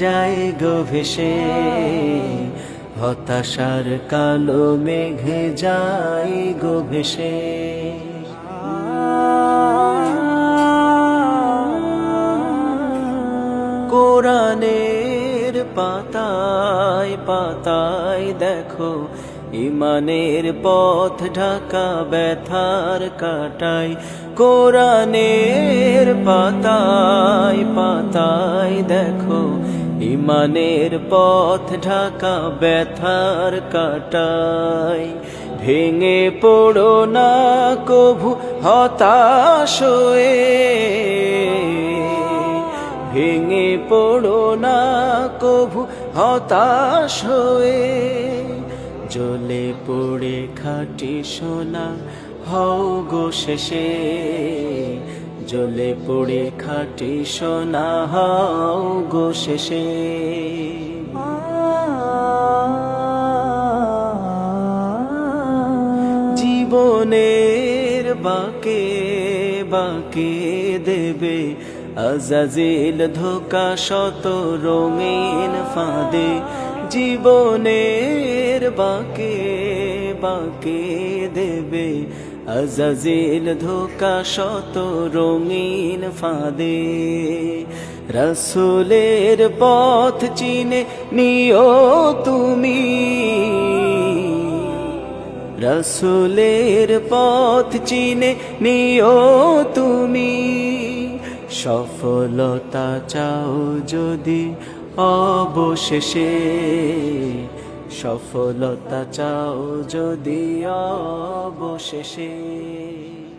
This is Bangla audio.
যায় গো ভেসে। হতাশার কালো মেঘে যায় গো কোরআনের পাতায় পাতায় দেখো, ইমানের পথ ঢাকা ব্যথার কাটাই কোরআনের পাতায় পাতায় দেখো ইমানের পথ ঢাকা ব্যথার কাটাই ভেঙে পড়ো না কভু হতাশ ভেঙে পড়ো না কভু হতাশ জ্বলে পড়ে খাটি সোনা, হও গো শেষে। জ্বলে পড়ে খাটি সোনা গো শেষে। জীবনের বাকে বাকে দেবে আজাজিল ধোকা শত রঙিন ফাঁদে। জীবনের বাকে বাকে দেবে আজাজিল ধোকা শত রঙিন ফাঁদে। রসুলের পথ চিনে নিও তুমি। রসুলের পথ চিনে নিও তুমি। সফলতা চাও যদি অবশেষে। সফলতা চাও যদি অবশেষে।